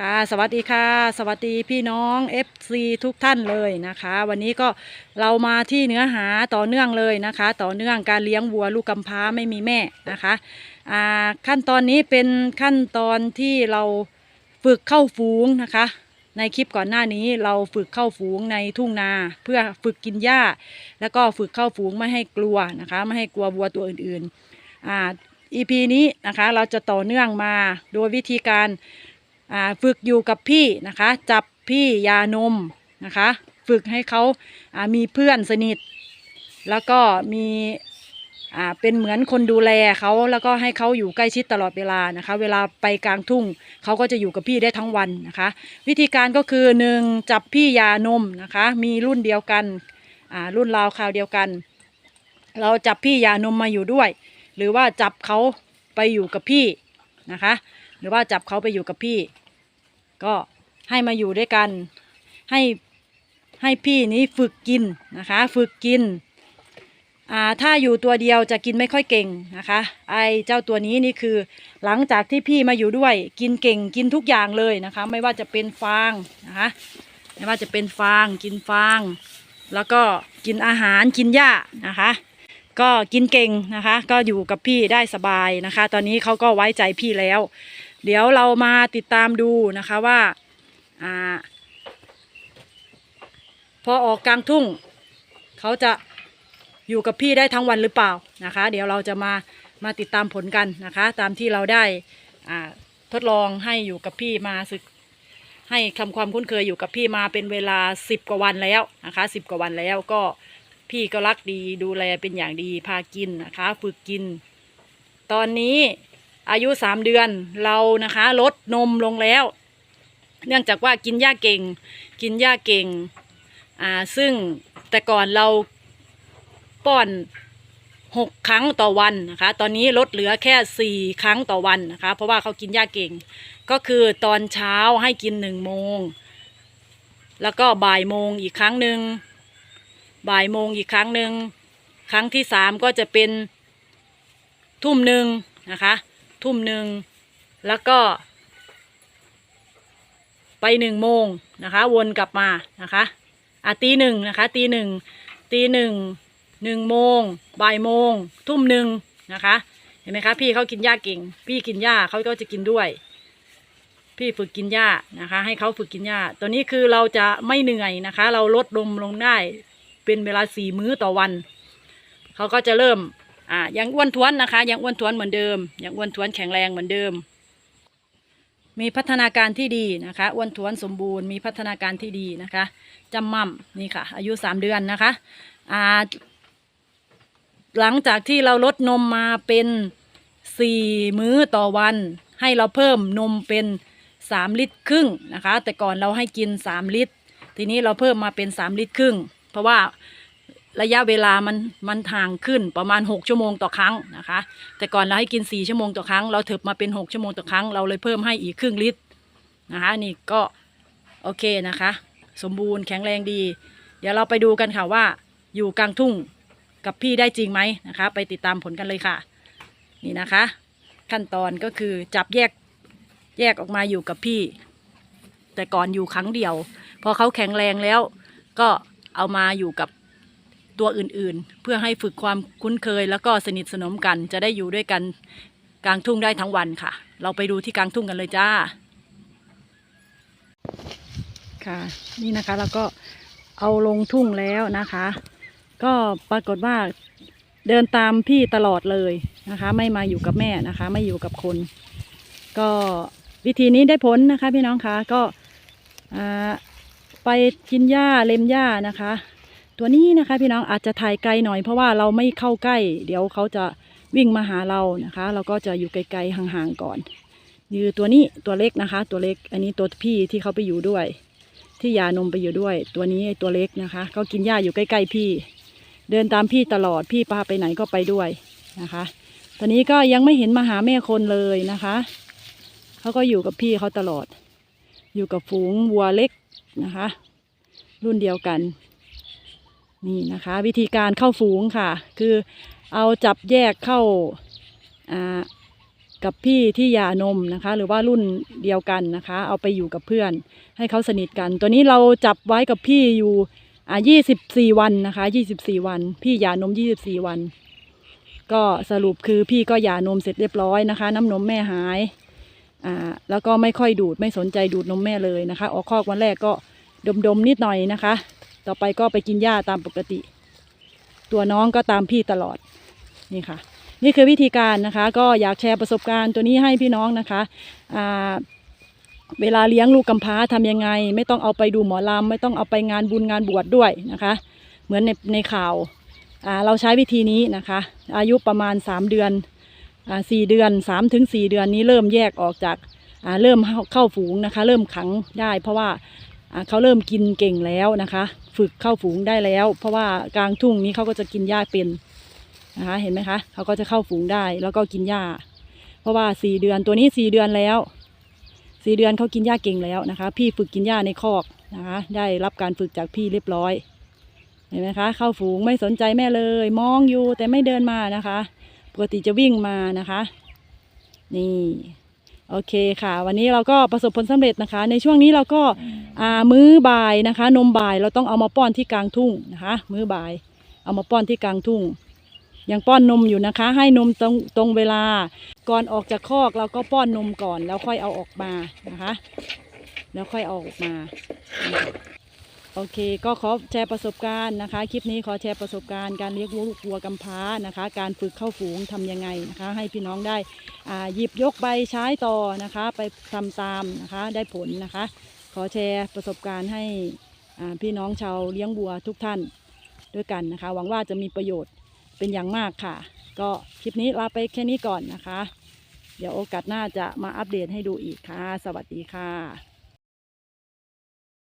ค่ะสวัสดีค่ะ สวัสดีพี่น้อง FC ทุกท่านเลยนะคะ วันนี้ก็เรามาที่เนื้อหาต่อเนื่องเลยนะคะ ต่อเนื่องการเลี้ยงวัวลูกกำพร้าไม่มีแม่นะคะอ่าขั้นตอนนี้เป็นขั้นตอนที่เราฝึกเข้าฝูงนะคะ ในคลิปก่อนหน้านี้เราฝึกเข้าฝูงในทุ่งนา เพื่อฝึกกินหญ้า แล้วก็ฝึกเข้าฝูงไม่ให้กลัวนะคะ ไม่ให้กลัววัวตัวอื่นๆอ่า EP นี้นะคะเราจะต่อเนื่องมาโดยวิธีการ ฝึกอยู่กับพี่นะคะ จับพี่ยานมนะคะ ฝึกให้เขามีเพื่อนสนิท แล้วก็มีเป็นเหมือนคนดูแลเขาแล้วก็ให้เขาอยู่ใกล้ชิดตลอดเวลานะคะ เวลาไปกลางทุ่งเขาก็จะอยู่กับพี่ได้ทั้งวันนะคะ วิธีการก็คือหนึ่งจับพี่ยานมนะคะ มีรุ่นเดียวกันรุ่นราวคราวเดียวกัน เราจับพี่ยานมมาอยู่ด้วย หรือว่าจับเขาไปอยู่กับพี่นะคะ หรือว่าจับเขาไปอยู่กับพี่ ก็ให้มาอยู่ด้วยกัน ให้ให้พี่นี้ฝึกกินนะคะ ฝึกกินอ่าถ้าอยู่ตัวเดียวจะกินไม่ค่อยเก่งนะคะ ไอเจ้าตัวนี้นี่คือ หลังจากที่พี่มาอยู่ด้วยกินเก่งกินทุกอย่างเลยนะคะ ไม่ว่าจะเป็นฟางนะคะไม่ว่าจะเป็นฟางกินฟาง แล้วก็กินอาหารกินหญ้านะคะ ก็กินเก่งนะคะ ก็อยู่กับพี่ได้สบายนะคะ ตอนนี้เขาก็ไว้ใจพี่แล้ว เดี๋ยวเรามาติดตามดูนะคะว่าอพอออกกลางทุ่ง เขาจะอยู่กับพี่ได้ทั้งวันหรือเปล่านะคะ เดี๋ยวเราจะมามาติดตามผลกันนะคะ ตามที่เราได้ทดลองให้อยู่กับพี่มาศึกให้ทำความคุ้นเคยอยู่กับพี่มาเป็นเวลาสิบกว่าวันแล้วนะคะสิบกว่าวันแล้วก็พี่ก็รักดีดูแลเป็นอย่างดีพากินนะคะ ฝึกกิน ตอนนี้ อายุสามเดือนเรานะคะลดนมลงแล้ว เนื่องจากว่ากินหญ้าเก่ง กินหญ้าเก่งอ่าซึ่งแต่ก่อนเราป้อนหกครั้งต่อวันนะคะ ตอนนี้ลดเหลือแค่สี่ครั้งต่อวันนะคะ เพราะว่าเขากินหญ้าเก่ง ก็คือตอนเช้าให้กินหนึ่งโมง แล้วก็บ่ายโมงอีกครั้งหนึ่งบ่ายโมงอีกครั้งหนึ่ง ครั้งที่สามก็จะเป็นทุ่มหนึ่งนะคะ ทุ่มหนึ่งแล้วก็ไปหนึ่งโมงนะคะ วนกลับมานะคะอะตีหนึ่งนะคะ ตีหนึ่งตีหนึ่งหนึ่งโมงบ่ายโมง ทุ่มหนึ่งนะคะ เห็นไหมคะพี่เขากินหญ้าเก่ง พี่กินหญ้าเขาก็จะกินด้วย พี่ฝึกกินหญ้านะคะ ให้เขาฝึกกินหญ้าตัวนี้คือเราจะไม่เหนื่อยนะคะ เราลดลมลงได้เป็นเวลาสี่มื้อต่อวัน เขาก็จะเริ่ม อ่ายังอ้วนท้วนนะคะ ยังอ้วนท้วนเหมือนเดิม ยังอ้วนท้วนแข็งแรงเหมือนเดิม มีพัฒนาการที่ดีนะคะอ้วนท้วนสมบูรณ์มีพัฒนาการที่ดีนะคะจำม่ำนี่ค่ะ อายุสามเดือนนะคะอ่าหลังจากที่เราลดนมมาเป็นสี่มื้อต่อวัน ให้เราเพิ่มนมเป็นสามลิตรครึ่งนะคะ แต่ก่อนเราให้กินสามลิตร ทีนี้เราเพิ่มมาเป็นสามลิตรครึ่ง เพราะว่า ระยะเวลามันมันห่างขึ้นประมาณ 6 ชั่วโมงต่อครั้งนะคะ แต่ก่อนเราให้กิน 4 ชั่วโมงต่อครั้ง เราถึบมาเป็น 6 ชั่วโมงต่อครั้ง เราเลยเพิ่มให้อีกครึ่งลิตรนะคะนี่ก็โอเคนะคะ สมบูรณ์แข็งแรงดี เดี๋ยวเราไปดูกันค่ะว่า อยู่กลางทุ่งกับพี่ได้จริงไหมนะคะ ไปติดตามผลกันเลยค่ะ นี่นะคะ ขั้นตอนก็คือจับแยกแยกออกมาอยู่กับพี่ แต่ก่อนอยู่ครั้งเดียว พอเขาแข็งแรงแล้ว ก็เอามาอยู่กับ ตัวอื่นๆ เพื่อให้ฝึกความคุ้นเคย แล้วก็สนิทสนมกัน จะได้อยู่ด้วยกันกลางทุ่งได้ทั้งวันค่ะ เราไปดูที่กลางทุ่งกันเลยจ้า ค่ะ นี่นะคะเราก็เอาลงทุ่งแล้วนะคะ ก็ปรากฏว่าเดินตามพี่ตลอดเลยนะคะ ไม่มาอยู่กับแม่นะคะ ไม่อยู่กับคน ก็วิธีนี้ได้ผลนะคะ พี่น้องคะก็ไปกินหญ้าเล็มหญ้านะคะ ตัวนี้นะคะ พี่น้องอาจจะถ่ายไกลหน่อยเพราะว่าเราไม่เข้าใกล้ เดี๋ยวเขาจะวิ่งมาหาเรานะคะ เราก็จะอยู่ไกลๆห่างๆก่อนยือตัวนี้ตัวเล็กนะคะ ตัวเล็กอันนี้ตัวพี่ที่เขาไปอยู่ด้วย ที่ยานมไปอยู่ด้วย ตัวนี้ตัวเล็กนะคะเขากินหญ้าอยู่ใกล้ๆพี่ เดินตามพี่ตลอดพี่พาไปไหนก็ไปด้วยนะคะ ตอนนี้ก็ยังไม่เห็นมาหาแม่คนเลยนะคะเขาก็อยู่กับพี่เขาตลอด อยู่กับฝูงวัวเล็กนะคะ รุ่นเดียวกัน นี่นะคะ วิธีการเข้าฝูงค่ะ คือเอาจับแยกเข้ากับพี่ที่หย่านมนะคะ หรือว่ารุ่นเดียวกันนะคะ เอาไปอยู่กับเพื่อน ให้เขาสนิทกัน ตัวนี้เราจับไว้กับพี่อยู่อ่า24วันนะคะ24วัน พี่หย่านม24วัน ก็สรุปคือพี่ก็หย่านมเสร็จเรียบร้อยนะคะ น้ำนมแม่หายอ่าแล้วก็ไม่ค่อยดูดไม่สนใจดูดนมแม่เลยนะคะ ออกคอกวันแรกก็ดมๆนิดหน่อยนะคะ ต่อไปก็ไปกินหญ้าตามปกติ ตัวน้องก็ตามพี่ตลอดนี่ค่ะ นี่คือวิธีการนะคะ ก็อยากแชร์ประสบการณ์ตัวนี้ให้พี่น้องนะคะอ่าเวลาเลี้ยงลูกกำพร้าทำยังไง ไม่ต้องเอาไปดูหมอลำไม่ต้องเอาไปงานบุญงานบวชดด้วยนะคะ เหมือนในในข่าวาเราใช้วิธีนี้นะคะ อายุประมาณ 3 เดือนอ่าสี่เดือน3ถึง4เดือนนี้เริ่มแยกออกจากเริ่มเข้าฝูงนะคะ เริ่มขังได้ เพราะว่า เขาเริ่มกินเก่งแล้วนะคะ ฝึกเข้าฝูงได้แล้ว เพราะว่ากลางทุ่งนี้เขาก็จะกินหญ้าเป็นนะคะเห็นไหมคะเขาก็จะเข้าฝูงได้แล้วก็กินหญ้า เพราะว่าสี่เดือนตัวนี้สี่เดือนแล้วสี่เดือนเขากินหญ้าเก่งแล้วนะคะ พี่ฝึกกินหญ้าในคอกนะคะ ได้รับการฝึกจากพี่เรียบร้อยเห็นไหมคะเข้าฝูงไม่สนใจแม่เลย มองอยู่แต่ไม่เดินมานะคะ ปกติจะวิ่งมานะคะ นี่ โอเคค่ะ วันนี้เราก็ประสบผลสำเร็จนะคะ ในช่วงนี้เราก็มื้อบ่ายนะคะ นมบ่ายเราต้องเอามาป้อนที่กลางทุ่งนะคะ มื้อบ่าย เอามาป้อนที่กลางทุ่งยังป้อนนมอยู่นะคะ ให้นมตรงตรงเวลา ก่อนออกจากคอกเราก็ป้อนนมก่อน แล้วค่อยเอาออกมานะคะ แล้วค่อยเอาออกมา โอเคก็ขอแชร์ประสบการณ์นะคะ คลิปนี้ขอแชร์ประสบการณ์การเลี้ยงวัวลูกวัวกำพร้านะคะ การฝึกเข้าฝูงทำยังไงนะคะ ให้พี่น้องได้หยิบยกใบใช้ต่อนะคะ ไปทำตามนะคะได้ผลนะคะ ขอแชร์ประสบการณ์ให้พี่น้องชาวเลี้ยงวัวทุกท่านด้วยกันนะคะ หวังว่าจะมีประโยชน์เป็นอย่างมากค่ะ ก็คลิปนี้ลาไปแค่นี้ก่อนนะคะ เดี๋ยวโอกาสหน้าจะมาอัปเดตให้ดูอีกค่ะ สวัสดีค่ะ